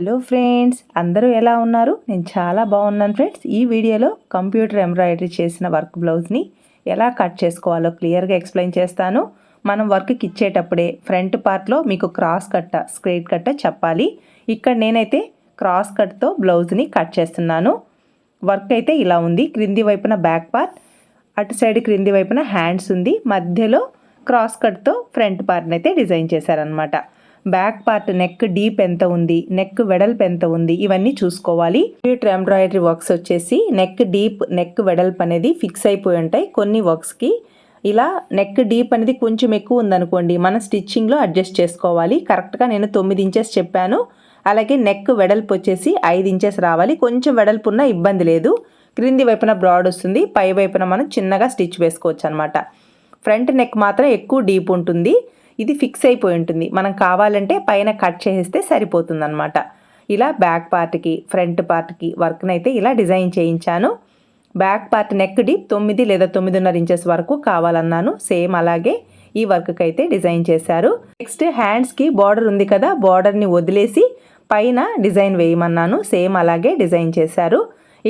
Hello friends అందరూ ఎలా ఉన్నారు? నేను చాలా బాగున్నాను ఫ్రెండ్స్. ఈ వీడియోలో కంప్యూటర్ ఎంబ్రాయిడరీ చేసిన వర్క్ బ్లౌజ్ని ఎలా కట్ చేసుకోవాలో క్లియర్గా ఎక్స్ప్లెయిన్ చేస్తాను. మనం వర్క్కి ఇచ్చేటప్పుడే ఫ్రంట్ పార్ట్లో మీకు క్రాస్ కట్ట స్క్రేట్ కట్ట చెప్పాలి. ఇక్కడ నేనైతే క్రాస్ కట్తో బ్లౌజ్ని కట్ చేస్తున్నాను. వర్క్ అయితే ఇలా ఉంది. క్రింది వైపున బ్యాక్ పార్ట్ అటు సైడ్ క్రింది వైపున హ్యాండ్స్ ఉంది. మధ్యలో క్రాస్ కట్తో ఫ్రంట్ పార్ట్ని అయితే డిజైన్ చేశారనమాట బ్యాక్ పార్ట్ నెక్ డీప్ ఎంత ఉంది నెక్ వెడల్పు ఎంత ఉంది ఇవన్నీ చూసుకోవాలి. కంప్యూటర్ ఎంబ్రాయిడరీ వర్క్స్ వచ్చేసి నెక్ డీప్ నెక్ వెడల్పు అనేది ఫిక్స్ అయిపోయి ఉంటాయి. కొన్ని వర్క్స్కి ఇలా నెక్ డీప్ అనేది కొంచెం ఎక్కువ ఉందనుకోండి మన స్టిచ్చింగ్లో అడ్జస్ట్ చేసుకోవాలి. కరెక్ట్గా నేను తొమ్మిది ఇంచెస్ చెప్పాను. అలాగే నెక్ వెడల్పు వచ్చేసి ఐదు ఇంచెస్ రావాలి. కొంచెం వెడల్పు ఉన్న ఇబ్బంది లేదు. క్రింది వైపున బ్రాడ్ వస్తుంది. పై వైపున మనం చిన్నగా స్టిచ్ వేసుకోవచ్చు అనమాట ఫ్రంట్ నెక్ మాత్రం ఎక్కువ డీప్ ఉంటుంది. ఇది ఫిక్స్ అయిపోయి ఉంటుంది. మనం కావాలంటే పైన కట్ చేసేస్తే సరిపోతుందనమాట ఇలా బ్యాక్ పార్ట్కి ఫ్రంట్ పార్ట్కి వర్క్ని అయితే ఇలా డిజైన్ చేయించాను. బ్యాక్ పార్ట్ నెక్ డీప్ తొమ్మిది లేదా తొమ్మిదిన్నర ఇంచెస్ వరకు కావాలన్నాను. సేమ్ అలాగే ఈ వర్క్కి అయితే డిజైన్ చేశారు. నెక్స్ట్ హ్యాండ్స్కి బార్డర్ ఉంది కదా బార్డర్ని వదిలేసి పైన డిజైన్ వేయమన్నాను. సేమ్ అలాగే డిజైన్ చేశారు.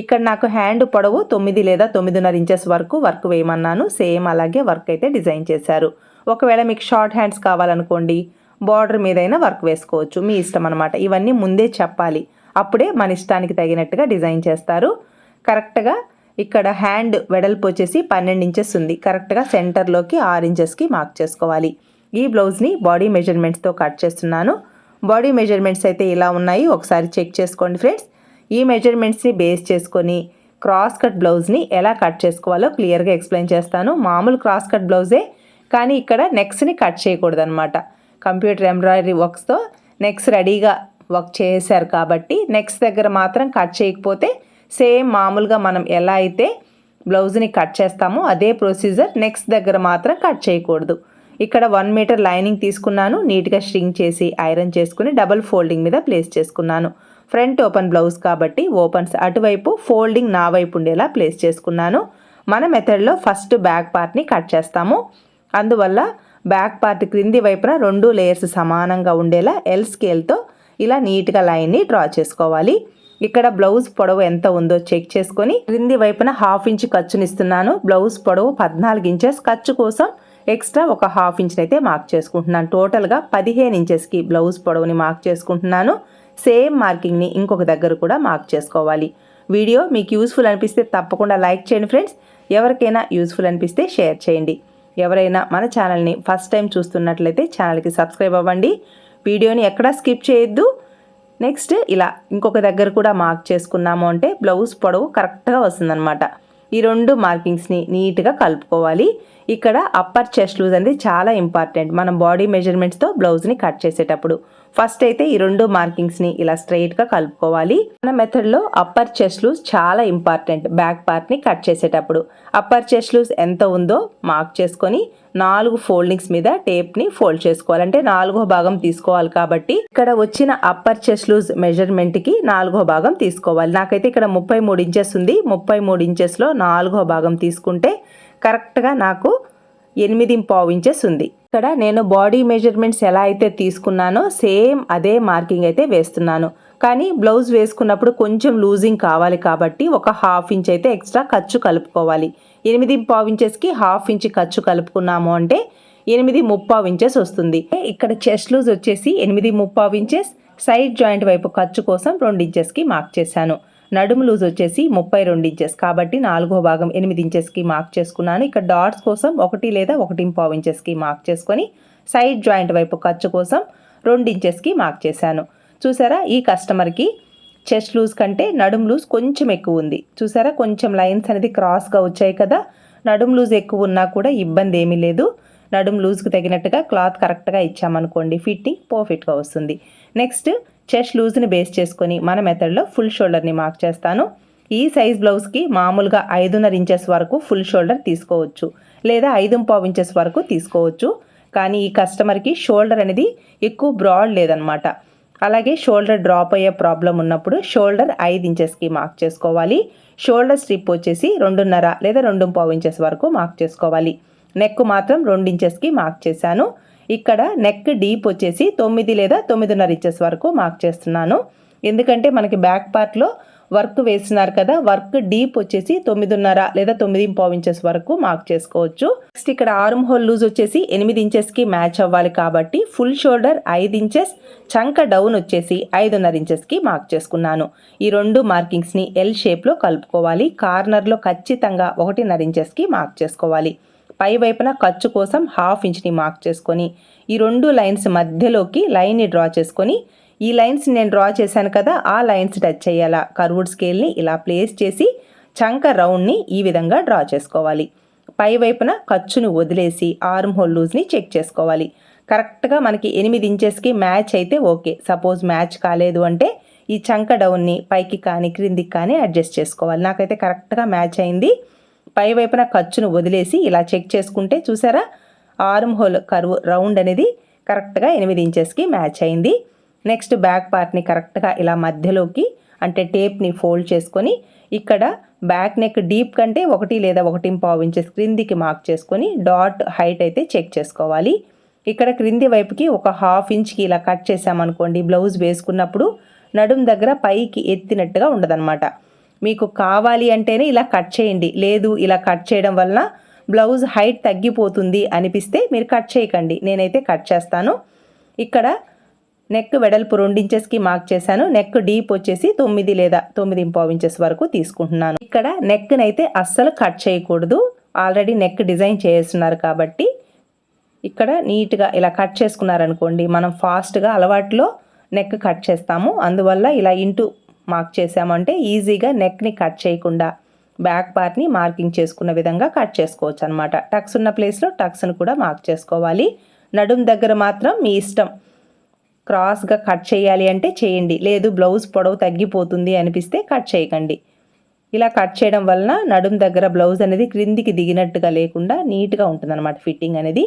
ఇక్కడ నాకు హ్యాండ్ పొడవు తొమ్మిది లేదా తొమ్మిదిన్నర ఇంచెస్ వరకు వర్క్ వేయమన్నాను. సేమ్ అలాగే వర్క్ అయితే డిజైన్ చేశారు. ఒకవేళ మీకు షార్ట్ హ్యాండ్స్ కావాలనుకోండి బార్డర్ మీదైనా వర్క్ వేసుకోవచ్చు. మీ ఇష్టం అనమాట ఇవన్నీ ముందే చెప్పాలి. అప్పుడే మన ఇష్టానికి తగినట్టుగా డిజైన్ చేస్తారు. కరెక్ట్గా ఇక్కడ హ్యాండ్ వెడల్పు వచ్చేసి పన్నెండు ఇంచెస్ ఉంది. కరెక్ట్గా సెంటర్లోకి ఆరు ఇంచెస్కి మార్క్ చేసుకోవాలి. ఈ బ్లౌజ్ని బాడీ మెజర్మెంట్స్తో కట్ చేస్తున్నాను. బాడీ మెజర్మెంట్స్ అయితే ఇలా ఉన్నాయి. ఒకసారి చెక్ చేసుకోండి ఫ్రెండ్స్. ఈ మెజర్మెంట్స్ని బేస్ చేసుకొని క్రాస్ కట్ బ్లౌజ్ని ఎలా కట్ చేసుకోవాలో క్లియర్గా ఎక్స్ప్లెయిన్ చేస్తాను. మామూలు క్రాస్ కట్ బ్లౌజే కానీ ఇక్కడ నెక్స్ని కట్ చేయకూడదు అనమాట కంప్యూటర్ ఎంబ్రాయిడరీ వర్క్స్తో నెక్స్ రెడీగా వర్క్ చేశారు కాబట్టి నెక్స్ట్ దగ్గర మాత్రం కట్ చేయకపోతే సేమ్ మామూలుగా మనం ఎలా అయితే బ్లౌజ్ని కట్ చేస్తామో అదే ప్రొసీజర్ నెక్స్ట్ దగ్గర మాత్రం కట్ చేయకూడదు. ఇక్కడ వన్ మీటర్ లైనింగ్ తీసుకున్నాను నీట్గా స్ట్రింగ్ చేసి ఐరన్ చేసుకుని డబల్ ఫోల్డింగ్ మీద ప్లేస్ చేసుకున్నాను. ఫ్రంట్ ఓపెన్ బ్లౌజ్ కాబట్టి ఓపెన్స్ అటువైపు ఫోల్డింగ్ నా వైపు ఉండేలా ప్లేస్ చేసుకున్నాను. మన మెథడ్లో ఫస్ట్ బ్యాక్ పార్ట్ని కట్ చేస్తాము. అందువల్ల బ్యాక్ పార్ట్ క్రింది వైపున రెండు లేయర్స్ సమానంగా ఉండేలా ఎల్ స్కేల్తో ఇలా నీట్గా లైన్ని డ్రా చేసుకోవాలి. ఇక్కడ బ్లౌజ్ పొడవు ఎంత ఉందో చెక్ చేసుకొని క్రింది వైపున హాఫ్ ఇంచ్ ఖర్చునిస్తున్నాను బ్లౌజ్ పొడవు పద్నాలుగు ఇంచెస్. ఖర్చు కోసం ఎక్స్ట్రా ఒక హాఫ్ ఇంచ్ అయితే మార్క్ చేసుకుంటున్నాను. టోటల్గా పదిహేను ఇంచెస్కి బ్లౌజ్ పొడవుని మార్క్ చేసుకుంటున్నాను. సేమ్ మార్కింగ్ని ఇంకొక దగ్గర కూడా మార్క్ చేసుకోవాలి. వీడియో మీకు యూస్ఫుల్ అనిపిస్తే తప్పకుండా లైక్ చేయండి ఫ్రెండ్స్ ఎవరికైనా యూస్ఫుల్ అనిపిస్తే షేర్ చేయండి. ఎవరైనా మన ఛానల్ని ఫస్ట్ టైం చూస్తున్నట్లయితే ఛానల్కి సబ్స్క్రైబ్ అవ్వండి. వీడియోని ఎక్కడా స్కిప్ చేయొద్దు. నెక్స్ట్ ఇలా ఇంకొక దగ్గర కూడా మార్క్ చేసుకున్నాము అంటే బ్లౌజ్ పొడవు కరెక్ట్గా వస్తుందన్నమాట. ఈ రెండు మార్కింగ్స్ని నీట్గా కలుపుకోవాలి. ఇక్కడ అప్పర్ చెస్ట్ లూజ్ అనేది చాలా ఇంపార్టెంట్. మనం బాడీ మెజర్మెంట్స్తో బ్లౌజ్ని కట్ చేసేటప్పుడు ఫస్ట్ అయితే ఈ రెండు మార్కింగ్స్ని ఇలా స్ట్రైట్గా కలుపుకోవాలి. మన మెథడ్లో అప్పర్ చెస్ట్ లూజ్ చాలా ఇంపార్టెంట్ బ్యాక్ పార్ట్ని కట్ చేసేటప్పుడు అప్పర్ చెస్ట్ లూజ్ ఎంత ఉందో మార్క్ చేసుకొని నాలుగు ఫోల్డింగ్స్ మీద టేప్ని ఫోల్డ్ చేసుకోవాలి. అంటే నాలుగో భాగం తీసుకోవాలి కాబట్టి ఇక్కడ వచ్చిన అప్పర్ చెస్ట్ లూజ్ మెజర్మెంట్కి నాలుగో భాగం తీసుకోవాలి. నాకైతే ఇక్కడ ముప్పై మూడు ఇంచెస్ ఉంది. ముప్పై మూడు ఇంచెస్లో నాలుగో భాగం తీసుకుంటే కరెక్ట్గా నాకు ఎనిమిది పావు ఇంచెస్ ఉంది. ఇక్కడ నేను బాడీ మెజర్మెంట్స్ ఎలా అయితే తీసుకున్నానో సేమ్ అదే మార్కింగ్ అయితే వేస్తున్నాను. కానీ బ్లౌజ్ వేసుకున్నప్పుడు కొంచెం లూజింగ్ కావాలి కాబట్టి ఒక హాఫ్ ఇంచ్ అయితే ఎక్స్ట్రా ఖర్చు కలుపుకోవాలి. ఎనిమిది పావు ఇంచెస్కి హాఫ్ ఇంచ్ ఖర్చు కలుపుకున్నాము అంటే ఎనిమిది ముప్పావు ఇంచెస్ వస్తుంది. ఇక్కడ చెస్ట్ లూజ్ వచ్చేసి ఎనిమిది ముప్పావు ఇంచెస్. సైడ్ జాయింట్ వైపు ఖర్చు కోసం రెండు ఇంచెస్కి మార్క్ చేశాను. నడుము లూజ్ వచ్చేసి ముప్పై రెండు ఇంచెస్ కాబట్టి నాలుగో భాగం ఎనిమిది ఇంచెస్కి మార్క్ చేసుకున్నాను. ఇక్కడ డాట్స్ కోసం ఒకటి లేదా ఒకటి పావు ఇంచెస్కి మార్క్ చేసుకొని సైడ్ జాయింట్ వైపు ఖర్చు కోసం రెండు ఇంచెస్కి మార్క్ చేశాను. చూసారా? ఈ కస్టమర్కి చెస్ట్ లూజ్ కంటే నడుం లూజ్ కొంచెం ఎక్కువ ఉంది. చూసారా? కొంచెం లైన్స్ అనేది క్రాస్గా వచ్చాయి కదా. నడుం లూజ్ ఎక్కువ ఉన్నా కూడా ఇబ్బంది ఏమీ లేదు. నడుం లూజ్కి తగినట్టుగా క్లాత్ కరెక్ట్గా ఇచ్చామనుకోండి ఫిట్టింగ్ పర్ఫెక్ట్గా వస్తుంది. నెక్స్ట్ చెస్ట్ లూజ్ని బేస్ చేసుకొని మన మెథడ్లో ఫుల్ షోల్డర్ని మార్క్ చేస్తాను. ఈ సైజ్ బ్లౌజ్కి మామూలుగా ఐదున్నర ఇంచెస్ వరకు ఫుల్ షోల్డర్ తీసుకోవచ్చు లేదా ఐదు పావు ఇంచెస్ వరకు తీసుకోవచ్చు. కానీ ఈ కస్టమర్కి షోల్డర్ అనేది ఎక్కువ బ్రాడ్ లేదనమాట. అలాగే షోల్డర్ డ్రాప్ అయ్యే ప్రాబ్లం ఉన్నప్పుడు షోల్డర్ ఐదు ఇంచెస్కి మార్క్ చేసుకోవాలి. షోల్డర్ స్ట్రిప్ వచ్చేసి రెండున్నర లేదా రెండు పావు ఇంచెస్ వరకు మార్క్ చేసుకోవాలి. నెక్ మాత్రం రెండు ఇంచెస్కి మార్క్ చేశాను. ఇక్కడ నెక్ డీప్ వచ్చేసి తొమ్మిది లేదా తొమ్మిదిన్నర ఇంచెస్ వరకు మార్క్ చేస్తున్నాను. ఎందుకంటే మనకి బ్యాక్ పార్ట్లో వర్క్ వేస్తున్నారు కదా వర్క్ డీప్ వచ్చేసి తొమ్మిదిన్నర లేదా తొమ్మిది పావు ఇంచెస్ వరకు మార్క్ చేసుకోవచ్చు. నెక్స్ట్ ఇక్కడ ఆర్మ్ హోల్ లూజ్ వచ్చేసి ఎనిమిది ఇంచెస్కి మ్యాచ్ అవ్వాలి కాబట్టి ఫుల్ షోల్డర్ ఐదు ఇంచెస్ చంక డౌన్ వచ్చేసి ఐదున్నర ఇంచెస్కి మార్క్ చేసుకున్నాను. ఈ రెండు మార్కింగ్స్ని ఎల్ షేప్లో కలుపుకోవాలి. కార్నర్లో ఖచ్చితంగా ఒకటిన్నర ఇంచెస్కి మార్క్ చేసుకోవాలి. పై వైపున ఖర్చు కోసం హాఫ్ ఇంచ్ని మార్క్ చేసుకొని ఈ రెండు లైన్స్ మధ్యలోకి లైన్ని డ్రా చేసుకొని ఈ లైన్స్ నేను డ్రా చేశాను కదా ఆ లైన్స్ టచ్ చేయాలా? కర్వుడ్ స్కేల్ని ఇలా ప్లేస్ చేసి చంక రౌండ్ని ఈ విధంగా డ్రా చేసుకోవాలి. పై వైపున ఖర్చును వదిలేసి ఆర్మ్ హోల్ లూజ్ని చెక్ చేసుకోవాలి. కరెక్ట్గా మనకి ఎనిమిది ఇంచెస్కి మ్యాచ్ అయితే ఓకే. సపోజ్ మ్యాచ్ కాలేదు అంటే ఈ చంక డౌన్ని పైకి కానీ క్రిందికి కానీ అడ్జస్ట్ చేసుకోవాలి. నాకైతే కరెక్ట్గా మ్యాచ్ అయింది. పై వైపున ఖర్చును వదిలేసి ఇలా చెక్ చేసుకుంటే చూసారా? ఆర్మ్ హోల్ కర్వ్ రౌండ్ అనేది కరెక్ట్గా ఎనిమిది ఇంచెస్కి మ్యాచ్ అయింది. నెక్స్ట్ బ్యాక్ పార్ట్ని కరెక్ట్గా ఇలా మధ్యలోకి అంటే టేప్ని ఫోల్డ్ చేసుకొని ఇక్కడ బ్యాక్ నెక్ డీప్ కంటే ఒకటి లేదా ఒకటి పావు ఇంచెస్ క్రిందికి మార్క్ చేసుకొని డాట్ హైట్ అయితే చెక్ చేసుకోవాలి. ఇక్కడ క్రింది వైపుకి ఒక హాఫ్ ఇంచ్కి ఇలా కట్ చేసామనుకోండి బ్లౌజ్ వేసుకున్నప్పుడు నడుం దగ్గర పైకి ఎత్తినట్టుగా ఉండదన్నమాట. మీకు కావాలి అంటేనే ఇలా కట్ చేయండి. లేదు ఇలా కట్ చేయడం వలన బ్లౌజ్ హైట్ తగ్గిపోతుంది అనిపిస్తే మీరు కట్ చేయకండి. నేనైతే కట్ చేస్తాను. ఇక్కడ నెక్ వెడల్పు రెండు ఇంచెస్కి మార్క్ చేశాను. నెక్ డీప్ వచ్చేసి తొమ్మిది లేదా తొమ్మిది పావు ఇంచెస్ వరకు తీసుకుంటున్నాను. ఇక్కడ నెక్ని అయితే అస్సలు కట్ చేయకూడదు. ఆల్రెడీ నెక్ డిజైన్ చేస్తున్నారు కాబట్టి ఇక్కడ నీట్గా ఇలా కట్ చేసుకున్నారనుకోండి మనం ఫాస్ట్గా అలవాట్లో నెక్ కట్ చేస్తాము. అందువల్ల ఇలా ఇంటూ మార్క్ చేసామంటే ఈజీగా నెక్ని కట్ చేయకుండా బ్యాక్ పార్ట్ని మార్కింగ్ చేసుకున్న విధంగా కట్ చేసుకోవచ్చు అనమాట టక్స్ ఉన్న ప్లేస్లో టక్స్ను కూడా మార్క్ చేసుకోవాలి. నడుం దగ్గర మాత్రం మీ ఇష్టం. క్రాస్గా కట్ చేయాలి అంటే చేయండి. లేదు బ్లౌజ్ పొడవు తగ్గిపోతుంది అనిపిస్తే కట్ చేయకండి. ఇలా కట్ చేయడం వలన నడుం దగ్గర బ్లౌజ్ అనేది క్రిందికి దిగినట్టుగా లేకుండా నీట్గా ఉంటుందన్నమాట ఫిట్టింగ్ అనేది.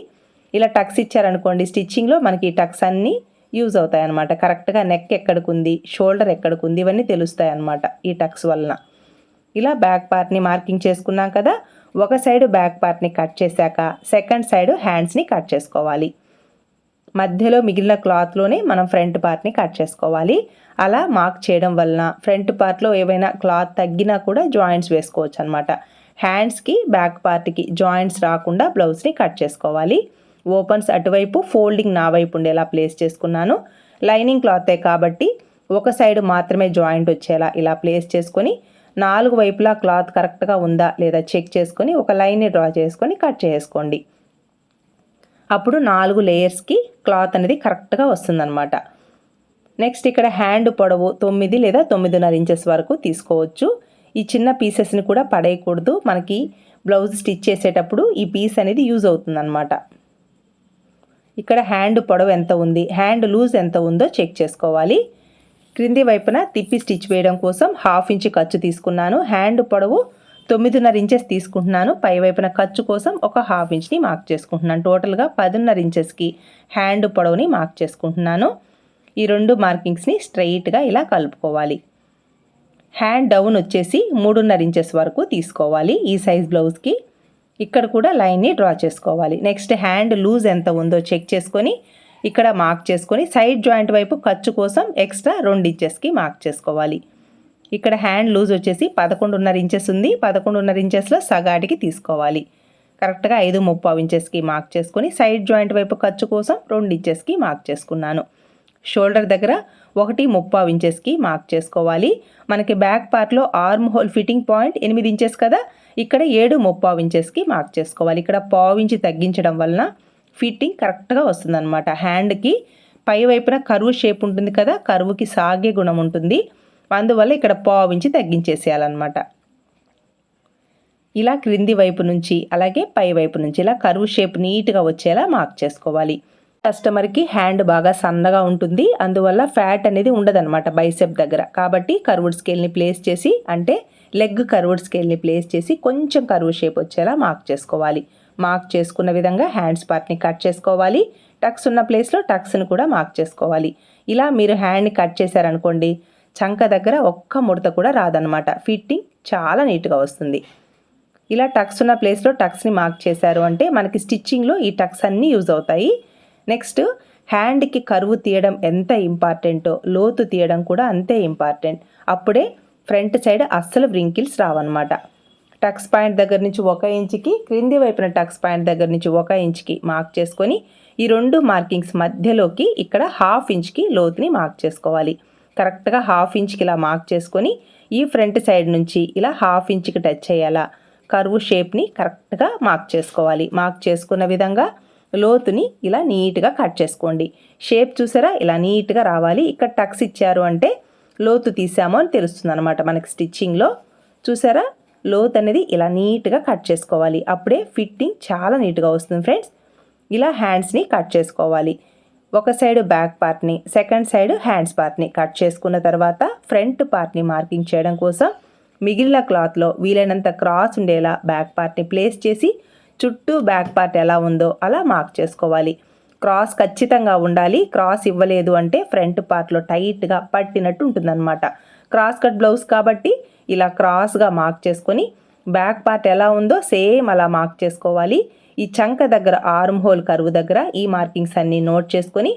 ఇలా టక్స్ ఇచ్చారనుకోండి స్టిచ్చింగ్లో మనకి టక్స్ అన్నీ యూజ్ అవుతాయి అనమాట కరెక్ట్గా నెక్ ఎక్కడికి షోల్డర్ ఎక్కడికి ఉంది ఇవన్నీ తెలుస్తాయి అనమాట ఈ టక్స్ వలన. ఇలా బ్యాక్ పార్ట్ని మార్కింగ్ చేసుకున్నాం కదా ఒక సైడ్ బ్యాక్ పార్ట్ని కట్ చేశాక సెకండ్ సైడ్ హ్యాండ్స్ని కట్ చేసుకోవాలి. మధ్యలో మిగిలిన క్లాత్లోనే మనం ఫ్రంట్ పార్ట్ని కట్ చేసుకోవాలి. అలా మార్క్ చేయడం వలన ఫ్రంట్ పార్ట్లో ఏవైనా క్లాత్ తగ్గినా కూడా జాయింట్స్ వేసుకోవచ్చు అనమాట హ్యాండ్స్కి బ్యాక్ పార్ట్కి జాయింట్స్ రాకుండా బ్లౌజ్ని కట్ చేసుకోవాలి. ఓపెన్స్ అటువైపు ఫోల్డింగ్ నా వైపు ఉండేలా ప్లేస్ చేసుకున్నాను. లైనింగ్ క్లాతే కాబట్టి ఒక సైడ్ మాత్రమే జాయింట్ వచ్చేలా ఇలా ప్లేస్ చేసుకొని నాలుగు వైపులా క్లాత్ కరెక్ట్గా ఉందా లేదా చెక్ చేసుకొని ఒక లైన్ని డ్రా చేసుకొని కట్ చేసుకోండి. అప్పుడు నాలుగు లేయర్స్కి క్లాత్ అనేది కరెక్ట్గా వస్తుందన్నమాట. నెక్స్ట్ ఇక్కడ హ్యాండ్ పొడవు తొమ్మిది లేదా తొమ్మిదిన్నర ఇంచెస్ వరకు తీసుకోవచ్చు. ఈ చిన్న పీసెస్ని కూడా పడేయకూడదు. మనకి బ్లౌజ్ స్టిచ్ చేసేటప్పుడు ఈ పీస్ అనేది యూజ్ అవుతుందన్నమాట. ఇక్కడ హ్యాండ్ పొడవు ఎంత ఉంది? హ్యాండ్ లూజ్ ఎంత ఉందో చెక్ చేసుకోవాలి. క్రింది వైపున తిప్పి స్టిచ్ వేయడం కోసం హాఫ్ ఇంచ్ ఖర్చు తీసుకున్నాను. హ్యాండ్ పొడవు తొమ్మిదిన్నర ఇంచెస్ తీసుకుంటున్నాను. పై వైపున ఖర్చు కోసం ఒక హాఫ్ ఇంచ్ని మార్క్ చేసుకుంటున్నాను. టోటల్గా పదిన్నర ఇంచెస్కి హ్యాండ్ పొడవుని మార్క్ చేసుకుంటున్నాను. ఈ రెండు మార్కింగ్స్ని స్ట్రైట్గా ఇలా కలుపుకోవాలి. హ్యాండ్ డౌన్ వచ్చేసి మూడున్నర ఇంచెస్ వరకు తీసుకోవాలి. ఈ సైజ్ బ్లౌజ్కి ఇక్కడ కూడా లైన్ని డ్రా చేసుకోవాలి. నెక్స్ట్ హ్యాండ్ లూజ్ ఎంత ఉందో చెక్ చేసుకొని ఇక్కడ మార్క్ చేసుకొని సైడ్ జాయింట్ వైపు ఖర్చు కోసం ఎక్స్ట్రా రెండు ఇంచెస్కి మార్క్ చేసుకోవాలి. ఇక్కడ హ్యాండ్ లూజ్ వచ్చేసి పదకొండున్నర ఇంచెస్ ఉంది. పదకొండున్నర ఇంచెస్లో సగాటికి తీసుకోవాలి. కరెక్ట్గా ఐదు ముప్పావు ఇంచెస్కి మార్క్ చేసుకొని సైడ్ జాయింట్ వైపు ఖర్చు కోసం రెండు ఇంచెస్కి మార్క్ చేసుకున్నాను. షోల్డర్ దగ్గర ఒకటి ముప్పావు ఇంచెస్కి మార్క్ చేసుకోవాలి. మనకి బ్యాక్ పార్ట్లో ఆర్మ్ హోల్ ఫిట్టింగ్ పాయింట్ ఎనిమిది ఇంచెస్ కదా? ఇక్కడ ఏడు ముప్పావు ఇంచెస్కి మార్క్ చేసుకోవాలి. ఇక్కడ పావు ఇంచి తగ్గించడం వలన ఫిట్టింగ్ కరెక్ట్గా వస్తుందన్నమాట. హ్యాండ్కి పై వైపున కరువు షేప్ ఉంటుంది కదా కరువుకి సాగే గుణం ఉంటుంది. అందువల్ల ఇక్కడ పావు ఇంచి తగ్గించేసేయాలన్నమాట. ఇలా క్రింది వైపు నుంచి అలాగే పై వైపు నుంచి ఇలా కరువు షేప్ నీట్గా వచ్చేలా మార్క్ చేసుకోవాలి. కస్టమర్కి హ్యాండ్ బాగా సన్నగా ఉంటుంది. అందువల్ల ఫ్యాట్ అనేది ఉండదన్నమాట బైసెప్ దగ్గర. కాబట్టి కర్వుడ్ స్కేల్ని ప్లేస్ చేసి అంటే లెగ్ కర్వుడ్ స్కేల్ని ప్లేస్ చేసి కొంచెం కరువు షేప్ వచ్చేలా మార్క్ చేసుకోవాలి. మార్క్ చేసుకున్న విధంగా హ్యాండ్స్ పార్ట్ని కట్ చేసుకోవాలి. టక్స్ ఉన్న ప్లేస్లో టక్స్ని కూడా మార్క్ చేసుకోవాలి. ఇలా మీరు హ్యాండ్ని కట్ చేశారనుకోండి చంక దగ్గర ఒక్క ముడత కూడా రాదనమాట ఫిట్టింగ్ చాలా నీట్గా వస్తుంది. ఇలా టక్స్ ఉన్న ప్లేస్లో టక్స్ని మార్క్ చేశారు అంటే మనకి స్టిచ్చింగ్లో ఈ టక్స్ అన్నీ యూజ్ అవుతాయి. నెక్స్ట్ హ్యాండ్కి కరువు తీయడం ఎంత ఇంపార్టెంటో లోతు తీయడం కూడా అంతే ఇంపార్టెంట్. అప్పుడే ఫ్రంట్ సైడ్ అస్సలు వ్రింకిల్స్ రావన్నమాట. టక్స్ పాయింట్ దగ్గర నుంచి ఒక ఇంచుకి క్రింది వైపున టక్స్ పాయింట్ దగ్గర నుంచి ఒక ఇంచుకి మార్క్ చేసుకొని ఈ రెండు మార్కింగ్స్ మధ్యలోకి ఇక్కడ హాఫ్ ఇంచ్కి లోతుని మార్క్ చేసుకోవాలి. కరెక్ట్గా హాఫ్ ఇంచ్కి ఇలా మార్క్ చేసుకొని ఈ ఫ్రంట్ సైడ్ నుంచి ఇలా హాఫ్ ఇంచ్కి టచ్ చేయాలా? కర్వ్ షేప్ని కరెక్ట్గా మార్క్ చేసుకోవాలి. మార్క్ చేసుకున్న విధంగా లోతుని ఇలా నీట్గా కట్ చేసుకోండి. షేప్ చూసారా? ఇలా నీట్గా రావాలి. ఇక్కడ టక్స్ ఇచ్చారు అంటే లోతు తీసాము అని తెలుస్తుంది అనమాట మనకి స్టిచ్చింగ్లో. చూసారా? లోత్ అనేది ఇలా నీట్గా కట్ చేసుకోవాలి. అప్పుడే ఫిట్టింగ్ చాలా నీట్గా వస్తుంది ఫ్రెండ్స్. ఇలా హ్యాండ్స్ని కట్ చేసుకోవాలి. ఒక సైడ్ బ్యాక్ పార్ట్ని సెకండ్ సైడ్ హ్యాండ్స్ పార్ట్ని కట్ చేసుకున్న తర్వాత ఫ్రంట్ పార్ట్ని మార్కింగ్ చేయడం కోసం మిగిలిన క్లాత్లో వీలైనంత క్రాస్ ఉండేలా బ్యాక్ పార్ట్ని ప్లేస్ చేసి చుట్టూ బ్యాక్ పార్ట్ ఎలా ఉందో అలా మార్క్ చేసుకోవాలి. క్రాస్ ఖచ్చితంగా ఉండాలి. క్రాస్ ఇవ్వలేదు అంటే ఫ్రంట్ పార్ట్లో టైట్గా పట్టినట్టు ఉంటుందన్నమాట. క్రాస్ కట్ బ్లౌజ్ కాబట్టి ఇలా క్రాస్గా మార్క్ చేసుకొని బ్యాక్ పార్ట్ ఎలా ఉందో సేమ్ అలా మార్క్ చేసుకోవాలి. ఈ చంక దగ్గర ఆర్మ్ హోల్ కరువు దగ్గర ఈ మార్కింగ్స్ అన్నీ నోట్ చేసుకొని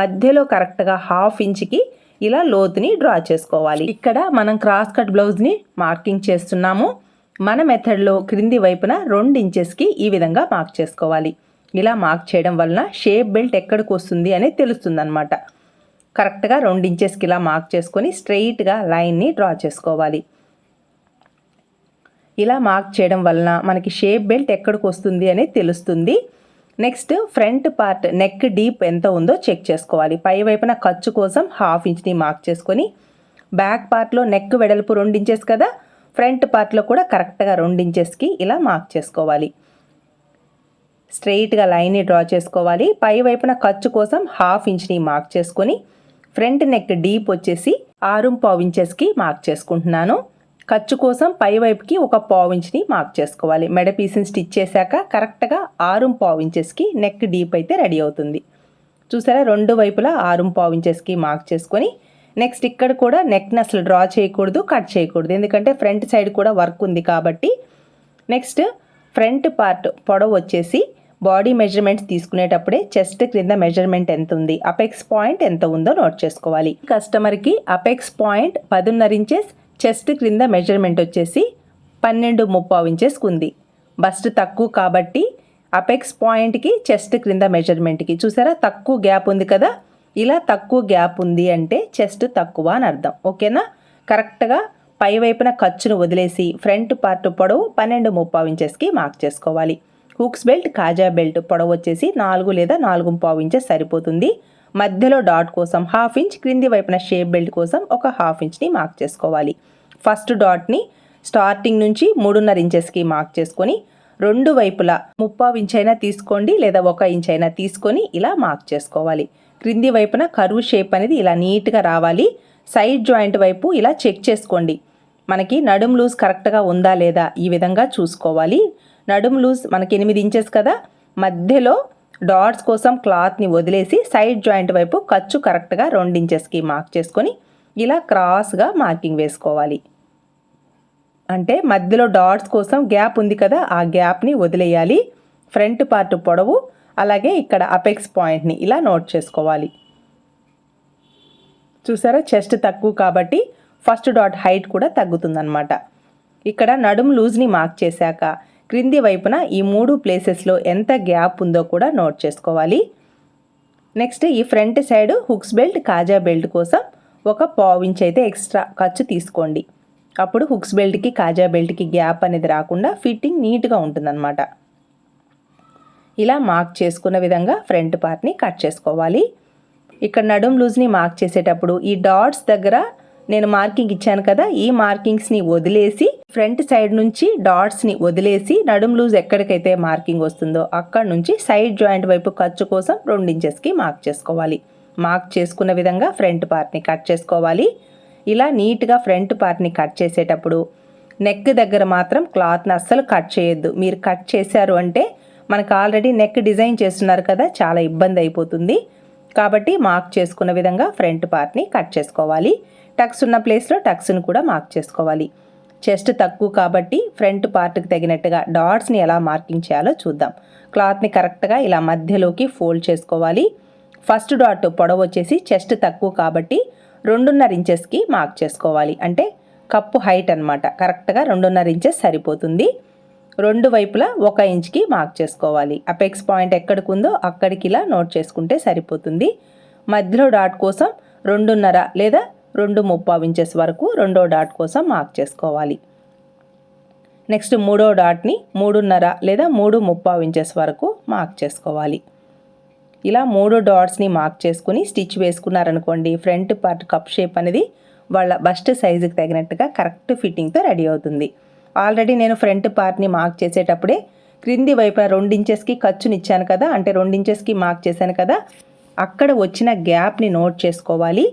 మధ్యలో కరెక్ట్గా హాఫ్ ఇంచ్కి ఇలా లోతుని డ్రా చేసుకోవాలి. ఇక్కడ మనం క్రాస్ కట్ బ్లౌజ్ని మార్కింగ్ చేస్తున్నాము. మన మెథడ్లో క్రింది వైపున రెండు ఇంచెస్కి ఈ విధంగా మార్క్ చేసుకోవాలి. ఇలా మార్క్ చేయడం వలన షేప్ బెల్ట్ ఎక్కడికి వస్తుంది అనేది తెలుస్తుందన్నమాట. కరెక్ట్గా రెండు ఇంచెస్కి ఇలా మార్క్ చేసుకొని స్ట్రెయిట్గా లైన్ని డ్రా చేసుకోవాలి. ఇలా మార్క్ చేయడం వలన మనకి షేప్ బెల్ట్ ఎక్కడికి వస్తుంది అనేది తెలుస్తుంది. Next front part neck deep ఎంత ఉందో చెక్ చేసుకోవాలి. పై వైపున ఖర్చు కోసం హాఫ్ ఇంచ్ని మార్క్ చేసుకొని బ్యాక్ పార్ట్లో నెక్ వెడల్పు రెండు ఇంచెస్ కదా? ఫ్రంట్ పార్ట్లో కూడా కరెక్ట్గా రెండు ఇంచెస్కి ఇలా మార్క్ చేసుకోవాలి. స్ట్రెయిట్గా లైన్ని డ్రా చేసుకోవాలి. పై వైపున ఖర్చు కోసం హాఫ్ ఇంచ్ని మార్క్ చేసుకొని ఫ్రంట్ నెక్ డీప్ వచ్చేసి ఆరు పావు ఇంచెస్కి మార్క్ చేసుకుంటున్నాను. ఖర్చు కోసం పై వైపుకి ఒక పావు ఇంచ్ని మార్క్ చేసుకోవాలి. మెడ పీస్ని స్టిచ్ చేశాక కరెక్ట్గా ఆరు పావు ఇంచెస్కి నెక్ డీప్ అయితే రెడీ అవుతుంది. చూసారా? రెండు వైపులా ఆరు పావు ఇంచెస్కి మార్క్ చేసుకొని నెక్స్ట్ ఇక్కడ కూడా నెక్ని అసలు డ్రా చేయకూడదు కట్ చేయకూడదు. ఎందుకంటే ఫ్రంట్ సైడ్ కూడా వర్క్ ఉంది కాబట్టి. నెక్స్ట్ ఫ్రంట్ పార్ట్ పొడవు వచ్చేసి బాడీ మెజర్మెంట్స్ తీసుకునేటప్పుడే చెస్ట్ క్రింద మెజర్మెంట్ ఎంత ఉంది అపెక్స్ పాయింట్ ఎంత ఉందో నోట్ చేసుకోవాలి. కస్టమర్కి అపెక్స్ పాయింట్ పదున్నర ఇంచెస్ చెస్ట్ క్రింద మెజర్మెంట్ వచ్చేసి పన్నెండు ముప్పావు ఇంచెస్కి ఉంది. బస్ట్ తక్కువ కాబట్టి అపెక్స్ పాయింట్కి చెస్ట్ క్రింద మెజర్మెంట్కి చూసారా? తక్కువ గ్యాప్ ఉంది కదా? ఇలా తక్కువ గ్యాప్ ఉంది అంటే చెస్ట్ తక్కువ అని అర్థం. ఓకేనా? కరెక్ట్గా పై వైపున ఖర్చును వదిలేసి ఫ్రంట్ పార్ట్ పొడవు పన్నెండు ముప్పావు ఇంచెస్కి మార్క్ చేసుకోవాలి. హుక్స్ బెల్ట్ కాజా బెల్ట్ పొడవు వచ్చేసి నాలుగు లేదా నాలుగు పావు ఇంచెస్ సరిపోతుంది. మధ్యలో డాట్ కోసం హాఫ్ ఇంచ్ క్రింది వైపున షేప్ బెల్ట్ కోసం ఒక హాఫ్ ఇంచ్ని మార్క్ చేసుకోవాలి. ఫస్ట్ డాట్ని స్టార్టింగ్ నుంచి మూడున్నర ఇంచెస్కి మార్క్ చేసుకొని రెండు వైపులా ముప్పావు ఇంచ్ అయినా తీసుకోండి లేదా ఒక ఇంచ్ అయినా తీసుకొని ఇలా మార్క్ చేసుకోవాలి. క్రింది వైపున కరువు షేప్ అనేది ఇలా నీట్గా రావాలి. సైడ్ జాయింట్ వైపు ఇలా చెక్ చేసుకోండి. మనకి నడుం లూజ్ కరెక్ట్గా ఉందా లేదా ఈ విధంగా చూసుకోవాలి. నడుం లూజ్ మనకి ఎనిమిది ఇంచెస్ కదా. మధ్యలో డాట్స్ కోసం క్లాత్ని వదిలేసి సైడ్ జాయింట్ వైపు ఖర్చు కరెక్ట్గా రెండు ఇంచెస్కి మార్క్ చేసుకొని ఇలా క్రాస్గా మార్కింగ్ వేసుకోవాలి. అంటే మధ్యలో డాట్స్ కోసం గ్యాప్ ఉంది కదా ఆ గ్యాప్ని వదిలేయాలి. ఫ్రంట్ పార్ట్ పొడవు అలాగే ఇక్కడ అపెక్స్ పాయింట్ని ఇలా నోట్ చేసుకోవాలి. చూసారా? చెస్ట్ తక్కువ కాబట్టి ఫస్ట్ డాట్ హైట్ కూడా తగ్గుతుందన్నమాట. ఇక్కడ నడుం లూజ్ని మార్క్ చేశాక క్రింది వైపున ఈ మూడు ప్లేసెస్లో ఎంత గ్యాప్ ఉందో కూడా నోట్ చేసుకోవాలి. నెక్స్ట్ ఈ ఫ్రంట్ సైడ్ హుక్స్ బెల్ట్ కాజా బెల్ట్ కోసం ఒక పావు ఇంచ్ అయితే ఎక్స్ట్రా ఖర్చు తీసుకోండి. అప్పుడు హుక్స్ బెల్ట్కి కాజా బెల్ట్కి గ్యాప్ అనేది రాకుండా ఫిట్టింగ్ నీట్గా ఉంటుందన్నమాట. ఇలా మార్క్ చేసుకున్న విధంగా ఫ్రంట్ పార్ట్ని కట్ చేసుకోవాలి. ఇక్కడ నడుం లూజ్ని మార్క్ చేసేటప్పుడు ఈ డాట్స్ దగ్గర నేను మార్కింగ్ ఇచ్చాను కదా ఈ మార్కింగ్స్ని వదిలేసి ఫ్రంట్ సైడ్ నుంచి డాట్స్ని వదిలేసి నడుం లూజ్ ఎక్కడికైతే మార్కింగ్ వస్తుందో అక్కడ నుంచి సైడ్ జాయింట్ వైపు ఖర్చు కోసం రెండు ఇంచెస్కి మార్క్ చేసుకోవాలి. మార్క్ చేసుకున్న విధంగా ఫ్రంట్ పార్ట్ని కట్ చేసుకోవాలి. ఇలా నీట్గా ఫ్రంట్ పార్ట్ని కట్ చేసేటప్పుడు నెక్ దగ్గర మాత్రం క్లాత్ని అస్సలు కట్ చేయొద్దు. మీరు కట్ చేశారు అంటే మనకు ఆల్రెడీ నెక్ డిజైన్ చేస్తున్నారు కదా చాలా ఇబ్బంది అయిపోతుంది. కాబట్టి మార్క్ చేసుకున్న విధంగా ఫ్రంట్ పార్ట్ని కట్ చేసుకోవాలి. టక్స్ ఉన్న ప్లేస్లో టక్స్ని కూడా మార్క్ చేసుకోవాలి. చెస్ట్ తక్కువ కాబట్టి ఫ్రంట్ పార్ట్కి తగినట్టుగా డాట్స్ని ఎలా మార్కింగ్ చేయాలో చూద్దాం. క్లాత్ని కరెక్ట్గా ఇలా మధ్యలోకి ఫోల్డ్ చేసుకోవాలి. ఫస్ట్ డాట్ పొడవు వచ్చేసి చెస్ట్ తక్కువ కాబట్టి రెండున్నర ఇంచెస్కి మార్క్ చేసుకోవాలి. అంటే కప్పు హైట్ అనమాట కరెక్ట్గా రెండున్నర ఇంచెస్ సరిపోతుంది. రెండు వైపులా ఒక ఇంచ్కి మార్క్ చేసుకోవాలి. అపెక్స్ పాయింట్ ఎక్కడికి ఉందో అక్కడికి ఇలా నోట్ చేసుకుంటే సరిపోతుంది. మధ్యలో డాట్ కోసం రెండున్నర లేదా రెండు ముప్పావు ఇంచెస్ వరకు రెండో డాట్ కోసం మార్క్ చేసుకోవాలి. నెక్స్ట్ మూడో డాట్ని మూడున్నర లేదా మూడు ముప్పావు ఇంచెస్ వరకు మార్క్ చేసుకోవాలి. ఇలా మూడు డాట్స్ని మార్క్ చేసుకుని స్టిచ్ వేసుకున్నారనుకోండి ఫ్రంట్ పార్ట్ కప్ షేప్ అనేది వాళ్ళ బస్ట్ సైజుకి తగినట్టుగా కరెక్ట్ ఫిట్టింగ్తో రెడీ అవుతుంది. ఆల్రెడీ నేను ఫ్రంట్ పార్ట్ని మార్క్ చేసేటప్పుడే క్రింది వైపున రెండు ఇంచెస్కి ఖర్చునిచ్చాను కదా అంటే రెండు ఇంచెస్కి మార్క్ చేశాను కదా అక్కడ వచ్చిన గ్యాప్ని నోట్ చేసుకోవాలి.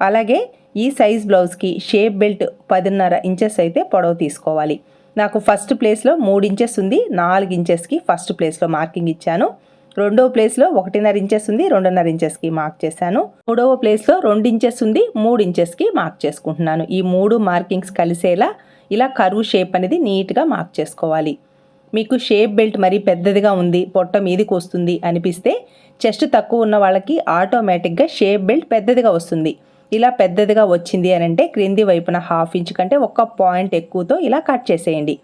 అలాగే ఈ సైజ్ బ్లౌజ్కి షేప్ బెల్ట్ పదిన్నర ఇంచెస్ అయితే పొడవు తీసుకోవాలి. నాకు ఫస్ట్ ప్లేస్లో మూడు ఇంచెస్ ఉంది నాలుగు ఇంచెస్కి ఫస్ట్ ప్లేస్లో మార్కింగ్ ఇచ్చాను. రెండవ ప్లేస్లో ఒకటిన్నర ఇంచెస్ ఉంది రెండున్నర ఇంచెస్కి మార్క్ చేశాను. మూడవ ప్లేస్లో రెండు ఇంచెస్ ఉంది మూడు ఇంచెస్కి మార్క్ చేసుకుంటున్నాను. ఈ మూడు మార్కింగ్స్ కలిసేలా ఇలా కరువు షేప్ అనేది నీట్గా మార్క్ చేసుకోవాలి. మీకు షేప్ బెల్ట్ మరీ పెద్దదిగా ఉంది పొట్ట మీదికి వస్తుంది అనిపిస్తే చెస్ట్ తక్కువ ఉన్న వాళ్ళకి ఆటోమేటిక్గా షేప్ బెల్ట్ పెద్దదిగా వస్తుంది. ఇలా పెద్దదిగా వచ్చింది అని అంటే క్రింది వైపున హాఫ్ ఇంచ్ కంటే ఒక్క పాయింట్ ఎక్కువతో ఇలా కట్ చేసేయండి.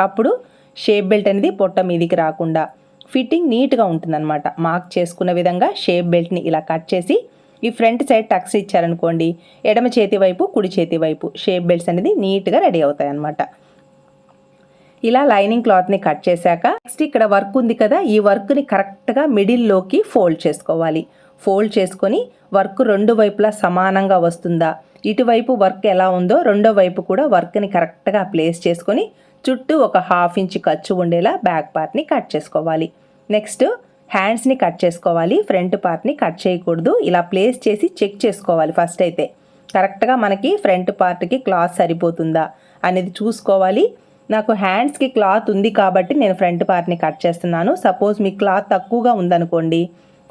అప్పుడు షేప్ బెల్ట్ అనేది పొట్ట మీదికి రాకుండా ఫిట్టింగ్ నీట్గా ఉంటుందన్నమాట. మార్క్ చేసుకున్న విధంగా షేప్ బెల్ట్ని ఇలా కట్ చేసి ఈ ఫ్రంట్ సైడ్ టక్స్ ఇచ్చారనుకోండి ఎడమ చేతి వైపు కుడి చేతి వైపు షేప్ బెల్ట్స్ అనేది నీట్గా రెడీ అవుతాయి అన్నమాట ఇలా లైనింగ్ క్లాత్ని కట్ చేశాక నెక్స్ట్ ఇక్కడ వర్క్ ఉంది కదా ఈ వర్క్ని కరెక్ట్గా మిడిల్లోకి ఫోల్డ్ చేసుకోవాలి. ఫోల్డ్ చేసుకొని వర్క్ రెండు వైపులా సమానంగా వస్తుందా ఇటువైపు వర్క్ ఎలా ఉందో రెండో వైపు కూడా వర్క్ని కరెక్ట్గా ప్లేస్ చేసుకొని చుట్టూ ఒక హాఫ్ ఇంచ్ ఖర్చు ఉండేలా బ్యాక్ పార్ట్ని కట్ చేసుకోవాలి. నెక్స్ట్ హ్యాండ్స్ని కట్ చేసుకోవాలి ఫ్రంట్ పార్ట్ని కట్ చేయకూడదు. ఇలా ప్లేస్ చేసి చెక్ చేసుకోవాలి ఫస్ట్ అయితే. కరెక్ట్గా మనకి ఫ్రంట్ పార్ట్కి క్లాత్ సరిపోతుందా అనేది చూసుకోవాలి. నాకు హ్యాండ్స్కి క్లాత్ ఉంది కాబట్టి నేను ఫ్రంట్ పార్ట్ని కట్ చేస్తున్నాను. సపోజ్ మీ క్లాత్ తక్కువగా ఉందనుకోండి.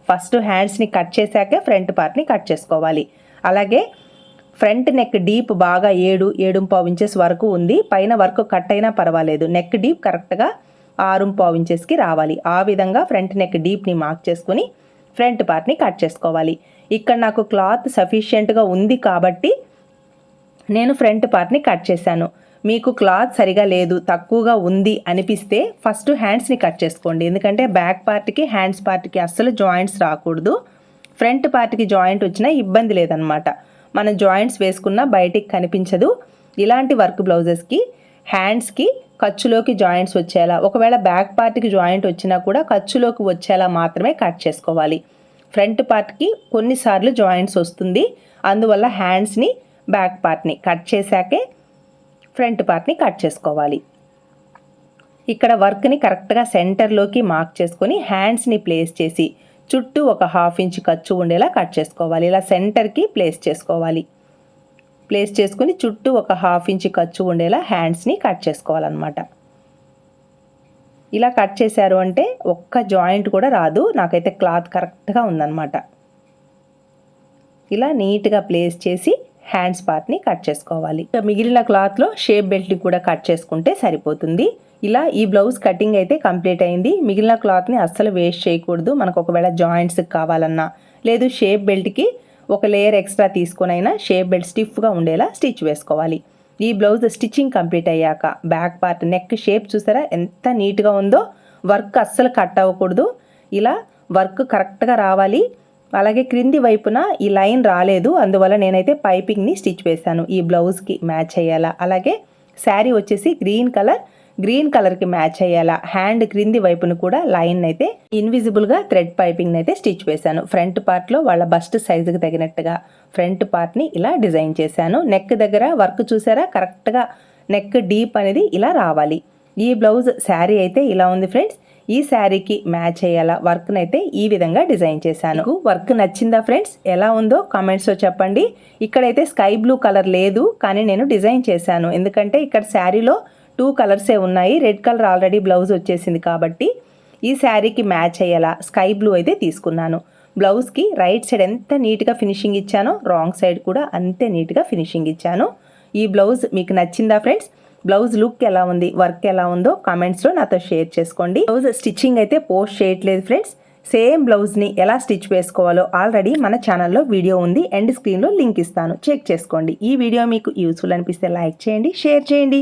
ఫస్ట్ హ్యాండ్స్ని కట్ చేశాకే ఫ్రంట్ పార్ట్ని కట్ చేసుకోవాలి. అలాగే ఫ్రంట్ నెక్ డీప్ బాగా ఏడు ఏడు పావు ఇంచెస్ వరకు ఉంది. పైన వర్క్ కట్ అయినా పర్వాలేదు. నెక్ డీప్ కరెక్ట్గా ఆరు పావు ఇంచెస్కి రావాలి. ఆ విధంగా ఫ్రంట్ నెక్ డీప్ని మార్క్ చేసుకుని ఫ్రంట్ పార్ట్ని కట్ చేసుకోవాలి. ఇక్కడ నాకు క్లాత్ సఫిషియెంట్గా ఉంది కాబట్టి నేను ఫ్రంట్ పార్ట్ని కట్ చేశాను. మీకు క్లాత్ సరిగా లేదు తక్కువగా ఉంది అనిపిస్తే ఫస్ట్ హ్యాండ్స్ని కట్ చేసుకోండి. ఎందుకంటే బ్యాక్ పార్ట్కి హ్యాండ్స్ పార్ట్కి అస్సలు జాయింట్స్ రాకూడదు. ఫ్రంట్ పార్ట్కి జాయింట్ వచ్చినా ఇబ్బంది లేదనమాట. మనం జాయింట్స్ వేసుకున్నా బయటికి కనిపించదు. ఇలాంటి వర్క్ బ్లౌజెస్కి హ్యాండ్స్కి ఖర్చులోకి జాయింట్స్ వచ్చేలా ఒకవేళ బ్యాక్ పార్ట్కి జాయింట్ వచ్చినా కూడా ఖర్చులోకి వచ్చేలా మాత్రమే కట్ చేసుకోవాలి. ఫ్రంట్ పార్ట్కి కొన్నిసార్లు జాయింట్స్ వస్తుంది. అందువల్ల హ్యాండ్స్ని బ్యాక్ పార్ట్ని కట్ చేశాకే ఫ్రంట్ పార్ట్ని కట్ చేసుకోవాలి. ఇక్కడ వర్క్ని కరెక్ట్గా సెంటర్లోకి మార్క్ చేసుకొని హ్యాండ్స్ని ప్లేస్ చేసి చుట్టూ ఒక హాఫ్ ఇంచ్ ఖర్చు ఉండేలా కట్ చేసుకోవాలి. ఇలా సెంటర్కి ప్లేస్ చేసుకోవాలి. ప్లేస్ చేసుకుని చుట్టూ ఒక హాఫ్ ఇంచ్ ఖర్చు ఉండేలా హ్యాండ్స్ని కట్ చేసుకోవాలన్నమాట. ఇలా కట్ చేశారు అంటే ఒక్క జాయింట్ కూడా రాదు. నాకైతే క్లాత్ కరెక్ట్గా ఉందన్నమాట. ఇలా నీట్గా ప్లేస్ చేసి హ్యాండ్స్ పార్ట్ని కట్ చేసుకోవాలి. ఇక మిగిలిన క్లాత్లో షేప్ బెల్ట్ని కూడా కట్ చేసుకుంటే సరిపోతుంది. ఇలా ఈ బ్లౌజ్ కటింగ్ అయితే కంప్లీట్ అయింది. మిగిలిన క్లాత్ని అస్సలు వేస్ట్ చేయకూడదు. మనకు ఒకవేళ జాయింట్స్కి కావాలన్నా లేదు షేప్ బెల్ట్కి ఒక లేయర్ ఎక్స్ట్రా తీసుకునైనా షేప్ బెల్ట్ స్టిఫ్గా ఉండేలా స్టిచ్ వేసుకోవాలి. ఈ బ్లౌజ్ స్టిచ్చింగ్ కంప్లీట్ అయ్యాక బ్యాక్ పార్ట్ నెక్ షేప్ చూసారా? ఎంత నీట్గా ఉందో. వర్క్ అస్సలు కట్ అవ్వకూడదు. ఇలా వర్క్ కరెక్ట్గా రావాలి. అలాగే క్రింది వైపున ఈ లైన్ రాలేదు. అందువల్ల నేనైతే పైపింగ్ని స్టిచ్ వేశాను. ఈ బ్లౌజ్కి మ్యాచ్ అయ్యేలా. అలాగే శారీ వచ్చేసి గ్రీన్ కలర్ గ్రీన్ కలర్కి మ్యాచ్ అయ్యేలా హ్యాండ్ క్రింది వైపును కూడా లైన్ అయితే ఇన్విజిబుల్గా థ్రెడ్ పైపింగ్ అయితే స్టిచ్ వేశాను. ఫ్రంట్ పార్ట్లో వాళ్ళ బస్ట్ సైజుకి తగినట్టుగా ఫ్రంట్ పార్ట్ని ఇలా డిజైన్ చేశాను. నెక్ దగ్గర వర్క్ చూసారా? కరెక్ట్గా నెక్ డీప్ అనేది ఇలా రావాలి. ఈ బ్లౌజ్ శారీ అయితే ఇలా ఉంది ఫ్రెండ్స్. ఈ శారీకి మ్యాచ్ అయ్యేలా వర్క్ని అయితే ఈ విధంగా డిజైన్ చేశాను. వర్క్ నచ్చిందా ఫ్రెండ్స్? ఎలా ఉందో కామెంట్స్లో చెప్పండి. ఇక్కడైతే స్కై బ్లూ కలర్ లేదు కానీ నేను డిజైన్ చేశాను. ఎందుకంటే ఇక్కడ శారీలో టూ కలర్సే ఉన్నాయి. రెడ్ కలర్ ఆల్రెడీ బ్లౌజ్ వచ్చేసింది కాబట్టి ఈ శారీకి మ్యాచ్ అయ్యేలా స్కై బ్లూ అయితే తీసుకున్నాను. బ్లౌజ్కి రైట్ సైడ్ ఎంత నీట్గా ఫినిషింగ్ ఇచ్చానో రాంగ్ సైడ్ కూడా అంతే నీట్గా ఫినిషింగ్ ఇచ్చాను. ఈ బ్లౌజ్ మీకు నచ్చిందా ఫ్రెండ్స్? బ్లౌజ్ లుక్ ఎలా ఉంది? వర్క్ ఎలా ఉందో కామెంట్స్లో నాతో షేర్ చేసుకోండి. బ్లౌజ్ స్టిచ్చింగ్ అయితే పోస్ట్ చేయట్లేదు ఫ్రెండ్స్. సేమ్ బ్లౌజ్ని ఎలా స్టిచ్ వేసుకోవాలో ఆల్రెడీ మన ఛానల్లో వీడియో ఉంది. ఎండ్ స్క్రీన్లో లింక్ ఇస్తాను. చెక్ చేసుకోండి. ఈ వీడియో మీకు యూస్ఫుల్ అనిపిస్తే లైక్ చేయండి షేర్ చేయండి.